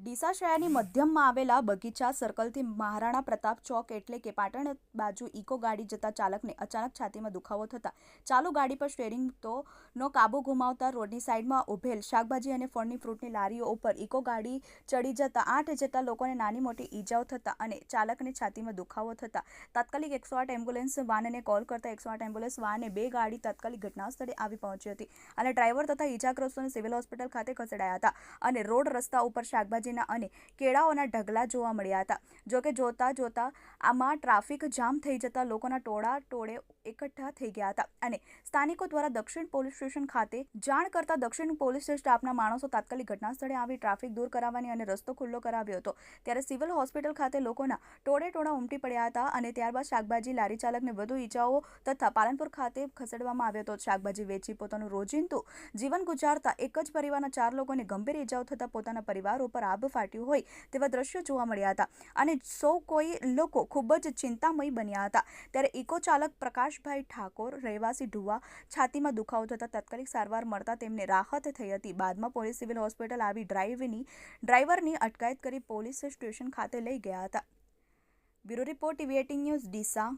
ડીસા શહેરની મધ્યમમાં આવેલા બગીચા સર્કલથી મહારાણા પ્રતાપ ચોક એટલે કે પાટણ બાજુ ઇકો ગાડી જતા ચાલકને અચાનક છાતીમાં દુખાવો થતા ચાલુ ગાડી પર સ્ટેરિંગ તો નો કાબુ ગુમાવતા રોડની સાઈડમાં ઉભેલ શાકભાજી અને ફળની ફ્રૂટની લારીઓ ઉપર ઇકો ગાડી ચડી જતા આઠ જેટલા લોકોને નાની મોટી ઈજાઓ થતા અને ચાલકને છાતીમાં દુખાવો થતા. તાત્કાલિક એકસો આઠ એમ્બ્યુલન્સ વાનને કોલ કરતા એકસો આઠ એમ્બ્યુલન્સ વાને બે ગાડી તાત્કાલિક ઘટના સ્થળે આવી પહોંચી હતી અને ડ્રાઈવર તથા ઈજાગ્રસ્તોને સિવિલ હોસ્પિટલ ખાતે ખસેડાયા હતા અને રોડ રસ્તા ઉપર શાકભાજીના અને કેળાઓના ઢગલા જોવા મળ્યા હતા. જોકે જોતા જોતા આમાં ટ્રાફિક જામ થઈ જતા લોકોના ટોળા ટોળે એકઠા થઈ ગયા હતા અને સ્થાનિકો દ્વારા દક્ષિણ પોલીસ સ્ટેશન ખાતે જાણ કરતા દક્ષિણ પોલીસ સ્ટાફના માણસો તાત્કાલિક ઘટના સ્થળે આવી ટ્રાફિક દૂર કરાવવાની અને રસ્તો ખુલ્લો કરાવ્યો હતો. ત્યારે સિવિલ હોસ્પિટલ ખાતે લોકોના ટોળે ટોળા ઉમટી પડ્યા હતા અને ત્યારબાદ શાકભાજી લારી ચાલકને વધુ ઈજાઓ તથા પાલનપુર ખાતે ખસેડવામાં આવ્યો હતો. શાકભાજી વેચી પોતાનું રોજિંદુ જીવન ગુજારતા એક જ પરિવારના ચાર લોકોને ગંભીર ઈજાઓ થતા પોતાના પરિવાર ઉપર આબ ફાટ્યું હોય તેવા દ્રશ્યો જોવા મળ્યા હતા અને સૌ કોઈ લોકો ખૂબ જ ચિંતામય બન્યા હતા. ત્યારે ઇકો ચાલક પ્રકાશભાઈ ઠાકોર, રહેવાસી ઢુવા છાતીમાં દુખાવો થતા તાત્કાલિક સારવાર મળતા તેમને રાહત થઈ હતી. બાદમાં પોલીસ સિવિલ હોસ્પિટલ આવી ડ્રાઈવની, ડ્રાઈવરની અટકાયત કરી પોલીસ સ્ટેશન ખાતે લઈ ગયા હતા. Bureau report, TV eighteen news, Deesa.